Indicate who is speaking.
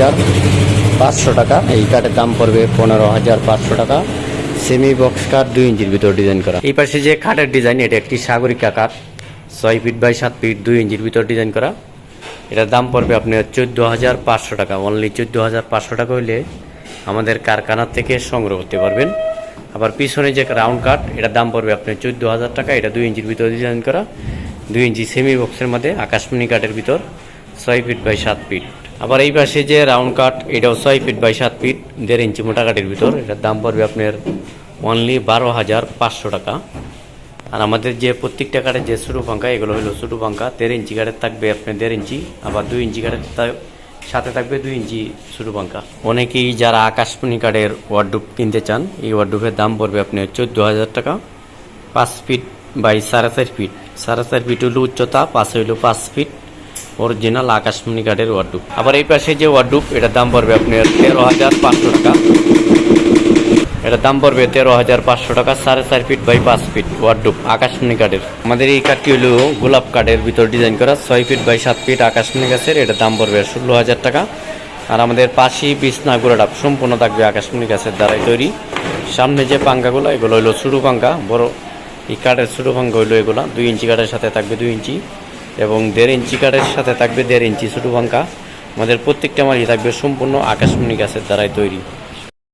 Speaker 1: হাজার পাঁচশো টাকা। এই কাঠের দাম পড়বে পনেরো হাজার পাঁচশো টাকা। সেমি বক্স কাঠ দুই ইঞ্চির ভিতর ডিজাইন করা। এই পাশে যে কাঠের ডিজাইন এটা একটি সাগরিকা কাঠ। ছয় ফিট বাই সাত ফিট দুই ইঞ্চির ভিতর ডিজাইন করা। এটার দাম পড়বে আপনার চোদ্দ হাজার পাঁচশো টাকা। অনলি চোদ্দ হাজার পাঁচশো টাকা হইলে আমাদের কারখানা থেকে সংগ্রহ করতে পারবেন। আবার পিছনে যে রাউন্ড কাট এটার দাম পড়বে আপনার চোদ্দ হাজার টাকা। এটা দুই ইঞ্চির ভিতর ডিজাইন করা। দুই ইঞ্চি সেমি বক্সের মধ্যে আকাশমণি কাঠের ভিতর ছয় ফিট বাই সাত ফিট আবার এই পাশে যে রাউন্ড কাট, এটাও ছয় ফিট বাই সাত ফিট, দেড় ইঞ্চি মোটা কাঠের ভিতর। এটার দাম পড়বে আপনার অনলি বারো হাজার পাঁচশো টাকা। আর আমাদের যে প্রত্যেকটা কাঠের যে ছোটো পাঙ্খা, এগুলো হলো ছোটো পাঙ্খা, দেড় ইঞ্চি কাঠের থাকবে আপনার দেড় ইঞ্চি, আবার দুই ইঞ্চি কাঠের সাথে থাকবে দুই ইঞ্চি ছোটো পাঙ্খা। অনেকেই যারা আকাশমণি কাঠের ওয়ার্ডুপ কিনতে চান, এই ওয়ার্ডুপের দাম পড়বে আপনার চোদ্দ হাজার টাকা। পাঁচ ফিট বাই সাড়ে চার ফিট। সাড়ে চার ফিট হলো উচ্চতা, পাঁচ হইল পাঁচ ফিট। অরিজিনাল আকাশমণি কাঠের ওয়ার্ডুপ আবার এই পাশে যে ওয়ার্ডুপ এটার দাম পড়বে আপনার তেরো হাজার পাঁচশো টাকা। এটার দাম পড়বে তেরো হাজার পাঁচশো টাকা, সাড়ে চার ফিট বাই পাঁচ ফিট ওয়ার্ডুপ আকাশমণি কাঠের আমাদের এই কাঠটি হলো গোলাপ কাঠের ভিতর ডিজাইন করা, ছয় ফিট বাই সাত ফিট আকাশমণি গাছের এটার দাম পড়বে ষোলো হাজার টাকা। আর আমাদের পাশি বিছনা গোড়াটা সম্পূর্ণ থাকবে আকাশমণি গাছের দ্বারাই তৈরি। সামনে যে পাঙ্গাগুলো, এগুলো হলো ছোটো পাঙ্গা, বড়। এই কাঠের ছোটো পাঙ্গা হইল এগুলো, দুই ইঞ্চি কাঠের সাথে থাকবে দুই ইঞ্চি। এবং দেড় ইঞ্চি কাঠের সাথে থাকবে দেড় ইঞ্চি ছোটো ভাঙ্কা আমাদের প্রত্যেকটা মালই থাকবে সম্পূর্ণ আকাশমণি গাছের দ্বারাই তৈরি।